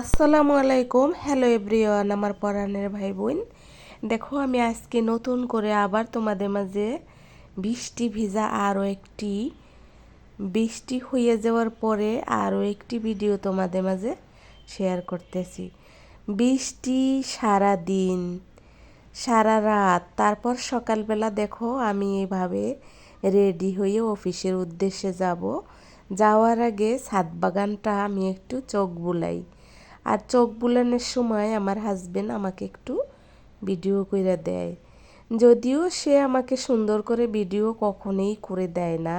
আসসালামু আলাইকুম। Hello everyone আমার পরাণের ভাই বোন দেখো, আমি আজকে নতুন করে আবার তোমাদের মাঝে বৃষ্টি ভিজা আরও একটি বৃষ্টি হয়ে যাওয়ার পরে আরও একটি ভিডিও তোমাদের মাঝে শেয়ার করতেছি। বৃষ্টি সারা দিন, সারা রাত, তারপর সকালবেলা দেখো, আমি এভাবে রেডি হয়ে অফিসের উদ্দেশ্যে যাব। যাওয়ার আগে ছাদ বাগানটা আমি একটু চোখ বুলাই। আর চোখ বুলানোর সময় আমার হাজবেন্ড আমাকে একটু ভিডিও করে দেয়। যদিও সে আমাকে সুন্দর করে ভিডিও কখনোই করে দেয় না,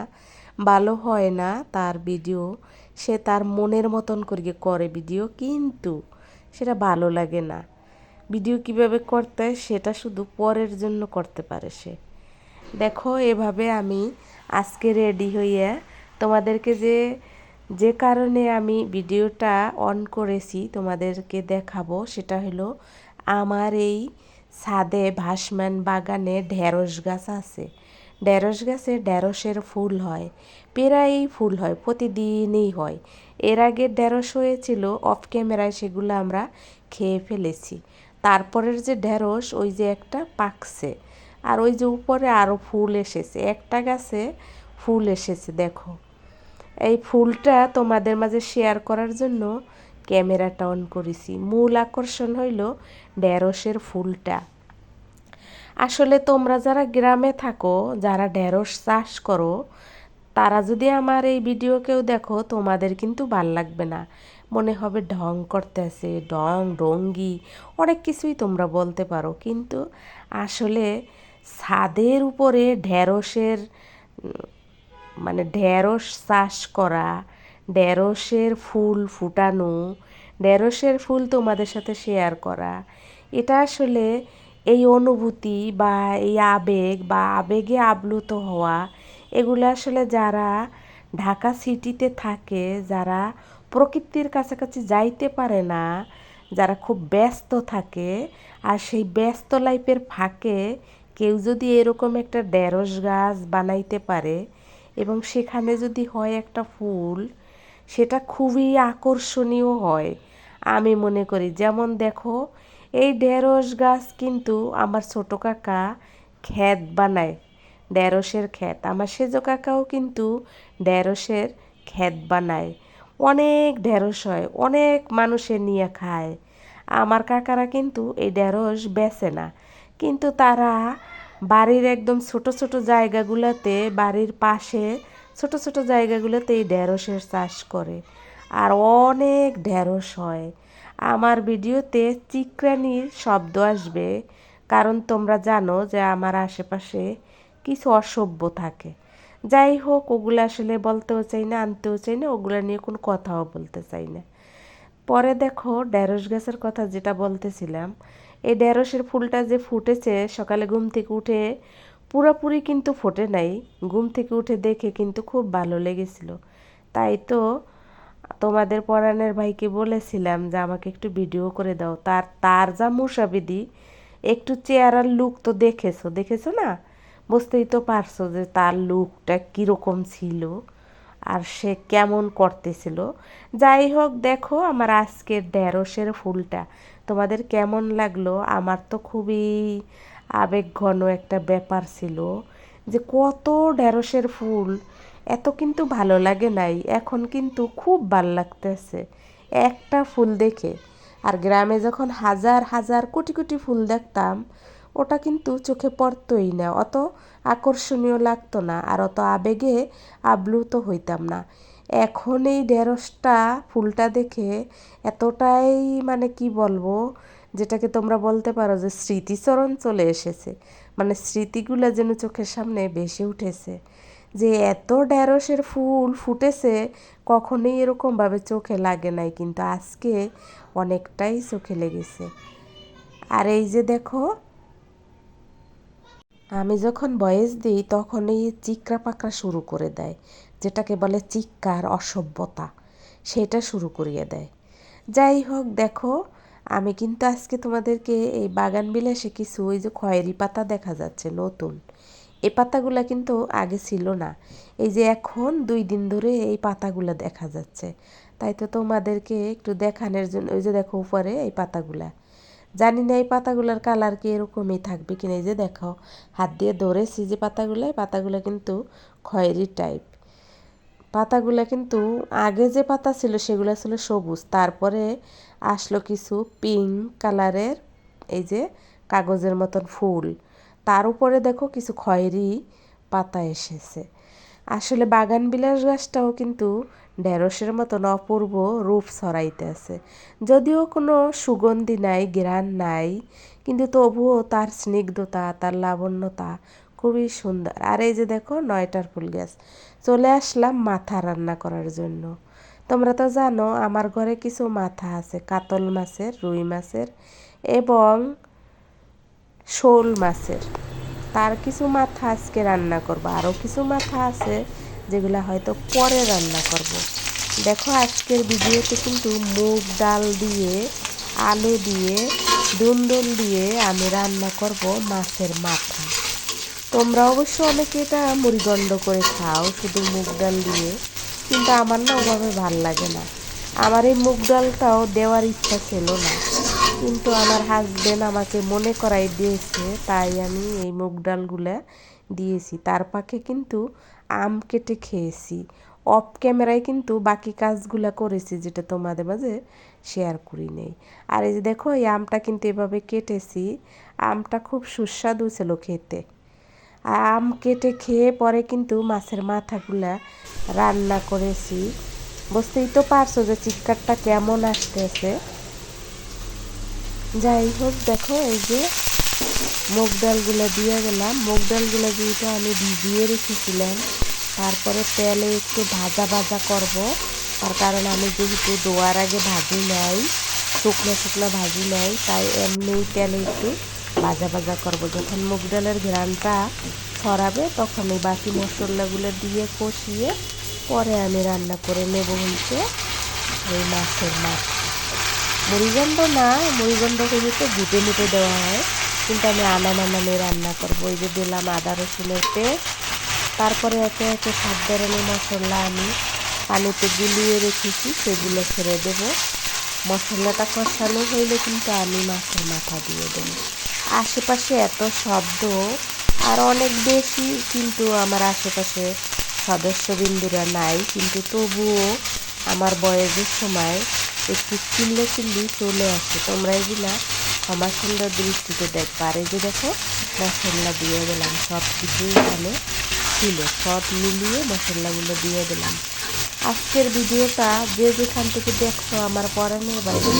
ভালো হয় না তার ভিডিও সে তার মনের মতন করে করে ভিডিও কিন্তু সেটা ভালো লাগে না। ভিডিও কীভাবে করতে হয় সেটা শুধু পরের জন্য করতে পারে সে। দেখো, এভাবে আমি আজকে রেডি হইয়া তোমাদেরকে যে যে কারণে আমি ভিডিওটা অন করেছি, তোমাদেরকে দেখাবো, সেটা হলো আমার এই ছাদে ভাসমান বাগানে ঢেঁড়স গাছ আছে। ঢেঁড়স গাছে ঢেঁড়সের ফুল হয়, প্রায়ই ফুল হয়, প্রতিদিনই হয়। এর আগে ঢেঁড়স হয়েছিল অফ ক্যামেরায় সেগুলো আমরা খেয়ে ফেলেছি। তারপরের যে ঢেঁড়স, ওই যে একটা পাকছে। আর ওই যে উপরে আরও ফুল এসেছে, একটা গাছে ফুল এসেছে, দেখো। এই ফুলটা তোমাদের মাঝে শেয়ার করার জন্য ক্যামেরাটা অন করেছি। মূল আকর্ষণ হইল ঢেঁড়সের ফুলটা। আসলে তোমরা যারা গ্রামে থাকো, যারা ঢেঁড়স চাষ করো, তারা যদি আমার এই ভিডিও কেউ দেখো, তোমাদের কিন্তু ভালো লাগবে না। মনে হবে ঢং করতেছে, ঢং ডঙ্গি অনেক কিছুই তোমরা বলতে পারো। কিন্তু আসলে ছাদের উপরে ঢেঁড়সের মানে ঢেঁড়স চাষ করা, ঢেঁড়সের ফুল ফুটানো, ঢেঁড়সের ফুল তোমাদের সাথে শেয়ার করা। এটা আসলে এই অনুভূতি বা এই আবেগ বা আবেগে আপ্লুত হওয়া, এগুলো আসলে যারা ঢাকা সিটিতে থাকে, যারা প্রকৃতির কাছাকাছি যাইতে পারে না, যারা খুব ব্যস্ত থাকে, আর সেই ব্যস্ত লাইফের ফাঁকে কেউ যদি এরকম একটা ঢেঁড়স গাছ বানাইতে পারে এবং সেখানে যদি হয় একটা ফুল, সেটা খুবই আকর্ষণীয় হয়। আমি মনে করি, যেমন দেখো, এই ঢেঁড়স গাছ কিন্তু আমার ছোটো কাকা খ্যাত বানায়, ঢেঁড়সের খ্যাত আমার সেজ কাকাও কিন্তু ঢেঁড়সের খ্যাত বানায়। অনেক ঢেঁড়স হয়, অনেক মানুষে নিয়ে খায়। আমার কাকারা কিন্তু এই ঢেঁড়স বেচে না। কিন্তু তারা বাড়ির একদম ছোট ছোট জায়গাগুলোতে, বাড়ির পাশে ছোট ছোট জায়গাগুলোতে এই ঢেঁড়সের চাষ করে। আর অনেক ঢেঁড়স হয়। আমার ভিডিওতে চিকরানির শব্দ আসবে, কারণ তোমরা জানো যে আমার আশেপাশে কিছু অসভ্য থাকে। যাই হোক, ওগুলো আসলে বলতেও চাই না, আনতেও চাই না, ওগুলো নিয়ে কোনো কথাও বলতে চাই না। পরে দেখো, ঢেঁড়স গাছের কথা যেটা বলতেছিলাম এই ঢেঁড়সের ফুলটা যে ফুটেছে, সকালে ঘুম থেকে উঠে পুরোপুরি কিন্তু ফোটে নাই। ঘুম থেকে উঠে দেখে কিন্তু খুব ভালো লেগেছিল। তাই তো তোমাদের পরাণের ভাইকে বলেছিলাম যে, আমাকে একটু ভিডিও করে দাও। তার তার যা মুসাবিদি একটু চেয়ারার লুক তো দেখেছ দেখেছ না? বুঝতেই তো পারছ যে তার লুকটা কীরকম ছিল আর সে কেমন করতেছিল। যাই হোক, দেখো আমার আজকের ঢেঁড়সের ফুলটা। তোমাদের কেমন লাগল? আমার তো খুবই আবেগঘন একটা ব্যাপার ছিল যে কত ঢেঁড়সের ফুল, এত কিন্তু ভালো লাগে নাই, এখন কিন্তু খুব ভালো লাগতেছে। একটা ফুল দেখে, আর গ্রামে যখন হাজার হাজার কোটি কোটি ফুল দেখতাম, ওটা কিন্তু চোখে পড়তই না, অত আকর্ষণীয় লাগতো না, আর অত আবেগে আপ্লুত হইতাম না। এখন এই ঢেঁড়সটা ফুলটা দেখে এতটাই মানে কি বলব, যেটাকে তোমরা বলতে পারো যে স্মৃতিচরণ চলে এসেছে। মানে স্মৃতিগুলো যেন চোখের সামনে ভেসে উঠেছে। যে এত ঢেঁড়সের ফুল ফুটেছে, কখনোই এরকমভাবে চোখে লাগে নাই, কিন্তু আজকে অনেকটাই চোখে লেগেছে। আর এই যে দেখো, আমি যখন বয়স দিই তখন এই চিকরা পাকড়া শুরু করে দেয়। যেটাকে বলে চিক্কার অসভ্যতা, সেটা শুরু করিয়ে দেয়। যাই হোক, দেখো, আমি কিন্তু আজকে তোমাদেরকে এই বাগান বিলাসে কিছু ওই যে খয়েরি পাতা দেখা যাচ্ছে নতুন। এই পাতাগুলো কিন্তু আগে ছিল না। এই যে এখন দুই দিন ধরে এই পাতাগুলো দেখা যাচ্ছে। তাই তো তোমাদেরকে একটু দেখানোর জন্য, ওই যে দেখো উপরে এই পাতাগুলা। জানি না এই পাতাগুলোর কালার কি এরকমই থাকবে কিনা, এই যে দেখো, হাত দিয়ে ধরেছি যে পাতাগুলো পাতাগুলো কিন্তু খয়েরি টাইপ পাতাগুলো কিন্তু আগে যে পাতা ছিল সেগুলো ছিল সবুজ। তারপরে আসলো কিছু পিঙ্ক কালারের এই যে কাগজের মতন ফুল। তার উপরে দেখো কিছু খয়েরি পাতা এসেছে। আসলে বাগান বিলাস গাছটাও কিন্তু ঢেঁড়সের মতন অপূর্ব রূপ ছড়াইতেছে। যদিও কোনো সুগন্ধি নাই, গ্রান নাই, কিন্তু তবুও তার স্নিগ্ধতা, তার লাবণ্যতা খুবই সুন্দর। আর এই যে দেখো নয়টার ফুল গাছ। চলে আসলাম মাথা রান্না করার জন্য। তোমরা তো জানো, আমার ঘরে কিছু মাথা আছে, কাতল মাছের, রুই মাছের এবং শোল মাছের। তার কিছু মাথা আজকে রান্না করব। আরও কিছু মাথা আছে যেগুলো হয়তো পরে রান্না করব। দেখো, আজকের ভিডিওতে কিন্তু মুগ ডাল দিয়ে, আলু দিয়ে, দুন্দুল দিয়ে আমি রান্না করব মাছের মাথা। তোমরা অবশ্য অনেকে এটা মুড়িগণ্ড করে খাও, শুধু মুগ ডাল দিয়ে। কিন্তু আমার না ওভাবে ভালো লাগে না। আমার এই মুগ ডালটাও দেওয়ার ইচ্ছা ছিল না। কিন্তু আমার হাজব্যান্ড আমাকে মনে করাই দিয়েছে, তাই আমি এই মুগ ডালগুলা দিয়েছি। তার পাকে কিন্তু আম কেটে খেয়েছি। অফ ক্যামেরায় কিন্তু বাকি কাজগুলো করেছি, যেটা তোমাদের মাঝে শেয়ার করি নেই। আর এই যে দেখো, এই আমটা কিন্তু এভাবে কেটেছি। আমটা খুব সুস্বাদু ছিল খেতে। আম কেটে খেয়ে পরে কিন্তু মাছের মাথাগুলা রান্না করেছি। বুঝতেই তো পারছ যে চিৎকারটা কেমন আসতেছে। যাই হোক, দেখো এই যে মুগ ডালগুলো দিয়ে গেলাম মুগ ডালগুলো যেহেতু আমি ভিজিয়ে রেখেছিলাম, তারপরে তেলে একটু ভাজা ভাজা করব। তার কারণ আমি যেহেতু দোয়ার আগে ভাজি নাই, শুকনো শুকনো ভাজি নাই, তাই এমনি তেলে একটু ভাজা ভাজা করব। যখন মুগ ডালের ঘ্রানটা ছড়াবে, তখন এই বাকি মশলাগুলো দিয়ে কষিয়ে পরে আমি রান্না করে নেব হচ্ছে এই মাছের মাছ। মুড়িগণ্ড না মুড়িগণ্ড হয়ে তো গুটে মুটে দেওয়া হয়। কিন্তু আমি আনা নামানে রান্না করব। এই যে দিলাম আদা রসুনের পেস্ট। তারপরে একে একে সাত ধরনের মশলা আমি পানিতে গুলিয়ে রেখেছি, সেগুলো ছেড়ে দেবো। মশলাটা কষানো হইলে কিন্তু আমি মাছের মাথা দিয়ে দেব। আশেপাশে এত শব্দ আর অনেক বেশি কিন্তু আমার আশেপাশে সদস্যবিন্দুরা নাই, কিন্তু তবুও আমার বয়সের সময় একটু চিল্লে চিল্লি চলে আসে। তোমরা এগুলা ক্ষমা সুন্দর দৃষ্টিতে দেখবা আর এই যে দেখো, মশলা দিয়ে দিলাম সব কিছুই এখানে ছিল, সব মিলিয়ে মশলাগুলো দিয়ে দিলাম। আজকের ভিডিওটা যে যেখান থেকে দেখছ আমার পরানোর বাইরে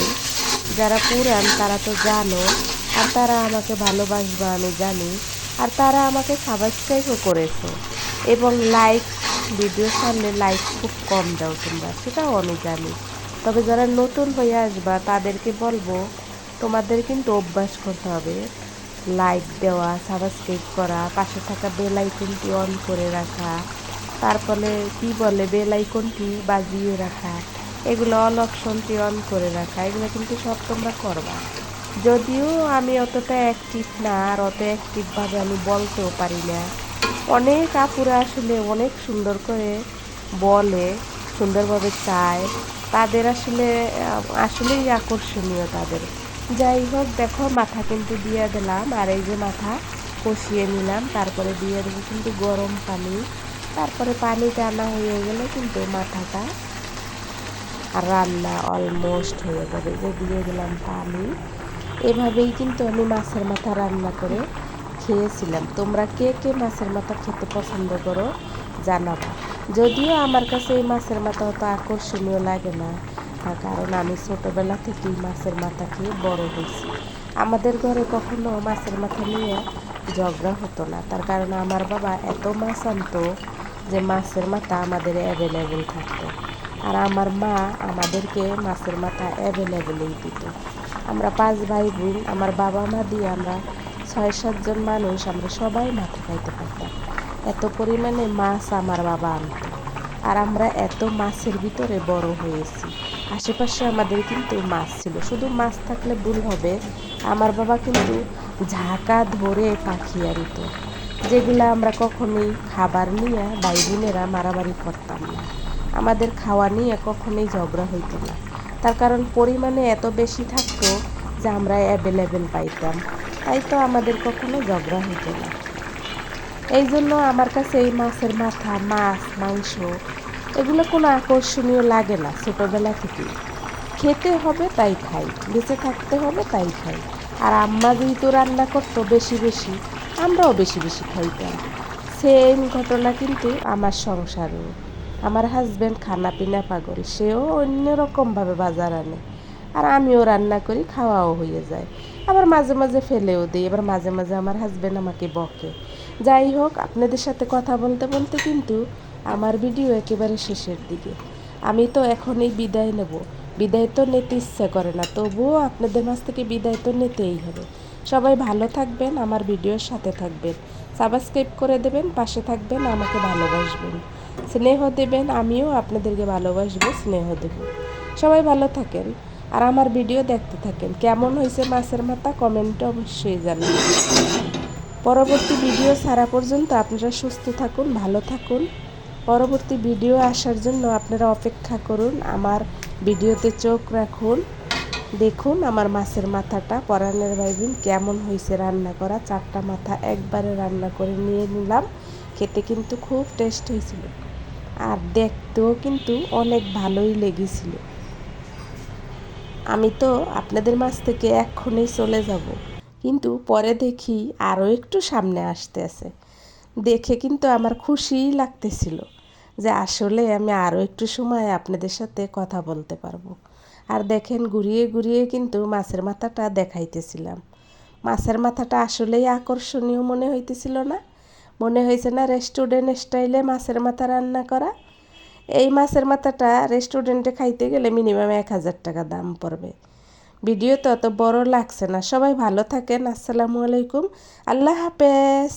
যারা পুরান তারা তো জানো আর তারা আমাকে ভালোবাসবা, আমি জানি। আর তারা আমাকে সাবস্ক্রাইবও করেছ। এবং লাইক ভিডিও সামনে লাইক খুব কম দাও তোমরা, সেটাও আমি জানি। তবে যারা নতুন হয়ে আসবা, তাদেরকে বলব, তোমাদের কিন্তু অভ্যাস করতে হবে। লাইক দেওয়া সাবস্ক্রাইব করা, পাশে থাকা বেল আইকনটি অন করে রাখা তারপরে কি বলে বেল আইকনটি বাজিয়ে রাখা, এগুলো অল অপশনটি অন করে রাখা, এগুলো কিন্তু সব তোমরা করবা। যদিও আমি অতটা অ্যাক্টিভ না, আর অত অ্যাক্টিভভাবে আমি বলতেও পারি না। অনেক আপুরা আসলে অনেক সুন্দর করে বলে, সুন্দরভাবে চায়। তাদের আসলে আসলেই আকর্ষণীয় তাদের। যাই হোক, দেখো, মাথা কিন্তু দিয়ে দিলাম, আর এই যে মাথা কষিয়ে নিলাম। তারপরে দিয়ে দেবো কিন্তু গরম পানি। তারপরে পানি টানা হয়ে গেলে কিন্তু মাথাটা রান্না অলমোস্ট হয়ে যাবে। যে দিয়ে দিলাম পানি। এভাবেই কিন্তু আমি মাছের মাথা রান্না করে খেয়েছিলাম। তোমরা কে কে মাছের মাথা খেতে পছন্দ করো জানাবা। যদিও আমার কাছে এই মাছের মাথা অত আকর্ষণীয় লাগে না কারণ আমি ছোটোবেলা থেকেই মাছের মাথা খেয়ে বড় হয়েছি। আমাদের ঘরে কখনো মাছের মাথা নিয়ে ঝগড়া হতো না, তার কারণ আমার বাবা এত মাছ আনতো যে মাছের মাথা আমাদের অ্যাভেলেবেল থাকতো। আর আমার মা আমাদেরকে মাছের মাথা অ্যাভেলেবেলই দিত। আমরা পাঁচ ভাই বোন আমার বাবা মা দিয়ে আমরা ছয় সাতজন মানুষ আমরা সবাই মাথা খাইতে পারতাম। এত পরিমাণে মাছ আমার বাবা আনত। আর আমরা এত মাছের ভিতরে বড় হয়েছি। আশেপাশে আমাদের কিন্তু মাছ ছিল। শুধু মাছ থাকলে ভুল হবে। আমার বাবা কিন্তু ঝাঁকা ধরে পাখি আনত। যেগুলো আমরা কখনোই খাবার নিয়ে ভাই বোনেরা মারামারি করতাম না। আমাদের খাওয়া নিয়ে কখনোই ঝগড়া হইতো না। তার কারণ পরিমাণে এত বেশি থাকতো যে আমরা অ্যাভেলেবেল পাইতাম, তাই তো আমাদের কখনো ঝগড়া হইতো না। এই জন্য আমার কাছে এই মাছের মাথা, মাছ, মাংস, এগুলো কোনো আকর্ষণীয় লাগে না ছোটোবেলা থেকেই। খেতে হবে তাই খাই, বেঁচে থাকতে হবে তাই খাই। আর আম্মা যেহেতু রান্না করতো বেশি বেশি, আমরাও বেশি বেশি খাইতাম। সেম ঘটনা কিন্তু আমার সংসারেও। আমার হাজব্যান্ড খানা পিনা পাগল, সেও অন্যরকমভাবে বাজার আনে। আর আমিও রান্না করি, খাওয়াও হয়ে যায়। আবার মাঝে মাঝে ফেলেও দিই এবার মাঝে মাঝে আমার হাজব্যান্ড আমাকে বকে। যাই হোক, আপনাদের সাথে কথা বলতে বলতে কিন্তু আমার ভিডিও একেবারে শেষের দিকে। আমি তো এখনই বিদায় নেব। বিদায় তো নিতে ইচ্ছে করে না, তবুও আপনাদের মাছ থেকে বিদায় তো নিতেই হবে। সবাই ভালো থাকবেন, আমার ভিডিওর সাথে থাকবেন। সাবস্ক্রাইব করে দেবেন, পাশে থাকবেন, আমাকে ভালোবাসবেন। স্নেহ দেবেন, আমিও আপনাদেরকে ভালোবাসবো, স্নেহ দেব। সবাই ভালো থাকেন। আর আমার ভিডিও দেখতে থাকেন। কেমন হয়েছে মাছের মাথা? কমেন্টে অবশ্যই জানাবেন। পরবর্তী ভিডিও ছাড়া পর্যন্ত আপনারা সুস্থ থাকুন, ভালো থাকুন। পরবর্তী ভিডিও আসার জন্য আপনারা অপেক্ষা করুন, আমার ভিডিওতে চোখ রাখুন। দেখুন আমার মাছের মাথাটা পরাণের ভাইবিন কেমন হয়েছে রান্না করা। চারটা মাথা একবারে রান্না করে নিয়ে নিলাম। খেতে কিন্তু খুব টেস্ট হয়েছিল। আর দেখতেও কিন্তু অনেক ভালোই লেগেছিল। আমি তো আপনাদের মাছ থেকে এক্ষণেই চলে যাব। কিন্তু পরে দেখি আরও একটু সামনে আসতে আছে। দেখে কিন্তু আমার খুশিই লাগতেছিল যে আসলে আমি আরও একটু সময় আপনাদের সাথে কথা বলতে পারব। আর দেখেন ঘুরিয়ে ঘুরিয়ে কিন্তু মাছের মাথাটা দেখাইতেছিলাম। মাছের মাথাটা আসলেই আকর্ষণীয় মনে হইতেছিল না? মনে হয়েছে না রেস্টুরেন্ট স্টাইলে মাছের মাথা রান্না করা? এই মাছের মাথাটা রেস্টুরেন্টে খাইতে গেলে মিনিমাম এক হাজার টাকা দাম পড়বে। ভিডিও তো অত বড় লাগছে না। সবাই ভালো থাকেন। আসসালামু আলাইকুম। আল্লাহ হাফেজ।